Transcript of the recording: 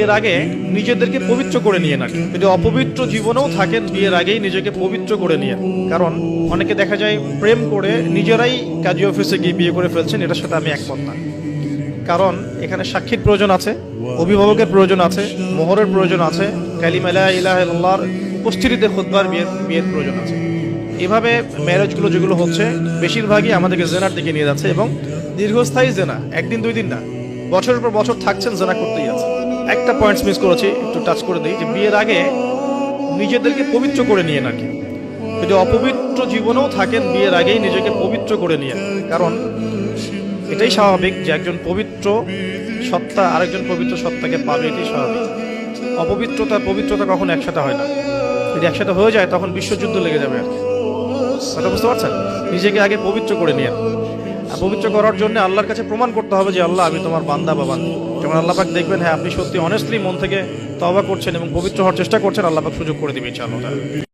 বিয়ের আগে নিজেদেরকে পবিত্র করে নিয়ে না যদি অপবিত্র জীবনেও থাকেন, বিয়ের আগেই নিজেকে পবিত্র করে নিয়ে কারণ অনেকে দেখা যায় প্রেম করে নিজেরাই কাজী অফিসে গিয়ে বিয়ে করে ফেলছেন এটার সাথে আমি একমত না। কারণ এখানে সাক্ষীর প্রয়োজন আছে, অভিভাবকের প্রয়োজন আছে, মোহরের প্রয়োজন আছে কালিমালা ইলাহার উপস্থিতিতে খুদ্বার বিয়ের বিয়ের প্রয়োজন আছে। এভাবে ম্যারেজগুলো যেগুলো হচ্ছে, বেশিরভাগই আমাদেরকে জেনার দিকে নিয়ে যাচ্ছে এবং দীর্ঘস্থায়ী জেনা, একদিন দুই দিন না, বছরের পর বছর থাকছেন, জেনা করতেই আছে। একটা পয়েন্টস মিস করেছি, একটু টাচ করে দিই, যে বিয়ের আগে নিজেদেরকে পবিত্র করে নিয়ে নাকি। যদি অপবিত্র জীবনেও থাকেন, বিয়ের আগেই নিজেকে পবিত্র করে নিয়ে। কারণ এটাই স্বাভাবিক যে একজন পবিত্র সত্তা আরেকজন পবিত্র সত্তাকে পাবে, এটাই স্বাভাবিক। অপবিত্রতা, পবিত্রতা কখনো একসাথে হয় না। যদি একসাথে হয়ে যায়, তখন বিশ্বযুদ্ধ লেগে যাবে আর কি। বুঝতে পারছেন? নিজেকে আগে পবিত্র করে নিয়ে। পবিত্র করার জন্য আল্লাহর কাছে প্রমাণ করতে হবে যে আল্লাহ, আমি তোমার বান্দা বাবা যেমন আল্লাহ দেখবেন হ্যাঁ আপনি সত্যি অনেস্টলি মন থেকে তবা করছেন এবং পবিত্র হওয়ার চেষ্টা করছেন, আল্লাহ পাক সুযোগ করে দিবে ইনশাআল্লাহ।